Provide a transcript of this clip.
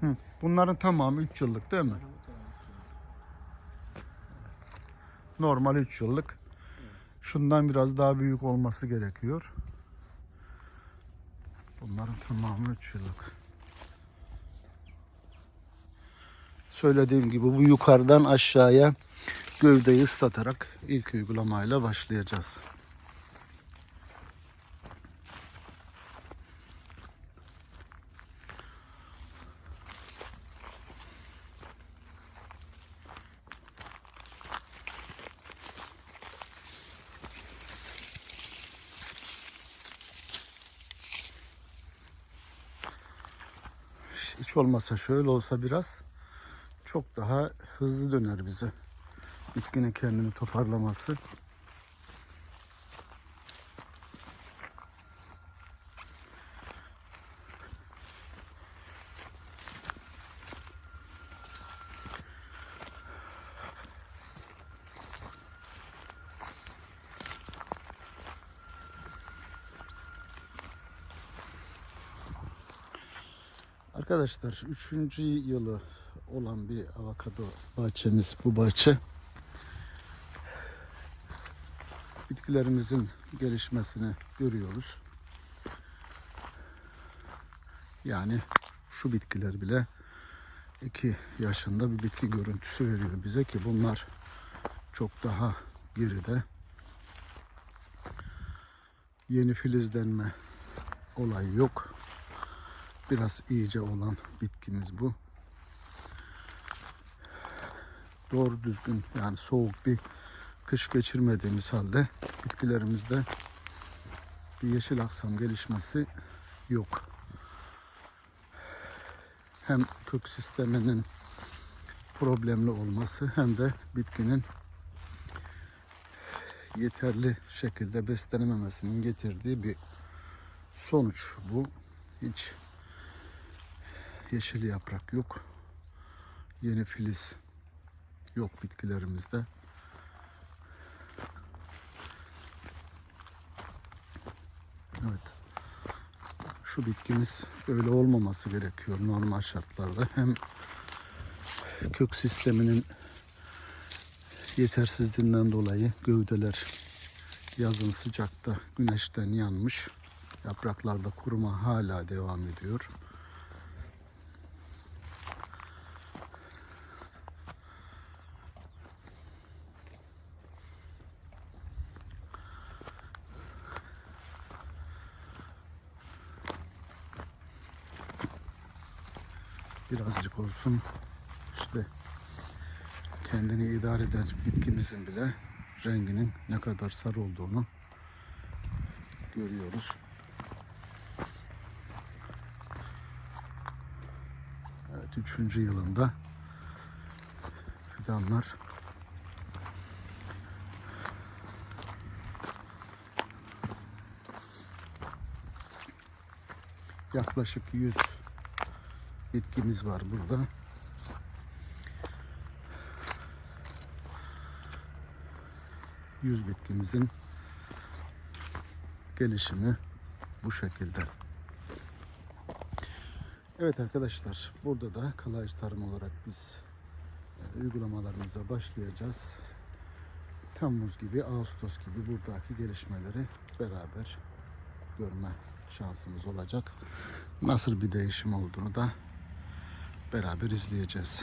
Hı. Bunların tamamı 3 yıllık değil mi? Normal 3 yıllık. Şundan biraz daha büyük olması gerekiyor. Bunların tamamı 3 yıllık. Söylediğim gibi bu yukarıdan aşağıya gövdeyi ıslatarak ilk uygulamayla başlayacağız. Hiç olmasa şöyle olsa biraz çok daha hızlı döner bize. Bitkinin kendini toparlaması. Arkadaşlar 3. yılı olan bir avokado bahçemiz bu bahçe. Bitkilerimizin gelişmesini görüyoruz. Yani şu bitkiler bile 2 yaşında bir bitki görüntüsü veriyor bize ki bunlar çok daha geride. Yeni filizlenme olayı yok biraz iyice olan bitkimiz bu. Doğru düzgün yani soğuk bir kış geçirmediğimiz halde bitkilerimizde bir yeşil aksam gelişmesi yok. Hem kök sisteminin problemli olması hem de bitkinin yeterli şekilde beslenememesinin getirdiği bir sonuç bu. Hiç yeşil yaprak yok. Yeni filiz yok bitkilerimizde. Evet. Şu bitkimiz böyle olmaması gerekiyor normal şartlarda. Hem kök sisteminin yetersizliğinden dolayı gövdeler yazın sıcakta güneşten yanmış. Yapraklarda kuruma hala devam ediyor. Birazcık olsun işte kendini idare eder bitkimizin bile renginin ne kadar sarı olduğunu görüyoruz. Evet üçüncü yılında fidanlar yaklaşık 100 bitkimiz var burada. Yüz bitkimizin gelişimi bu şekilde. Evet arkadaşlar burada da kalaj tarım olarak biz e, uygulamalarımıza başlayacağız. Temmuz gibi, Ağustos gibi buradaki gelişmeleri beraber görme şansımız olacak. Nasıl bir değişim olduğunu da beraber izleyeceğiz.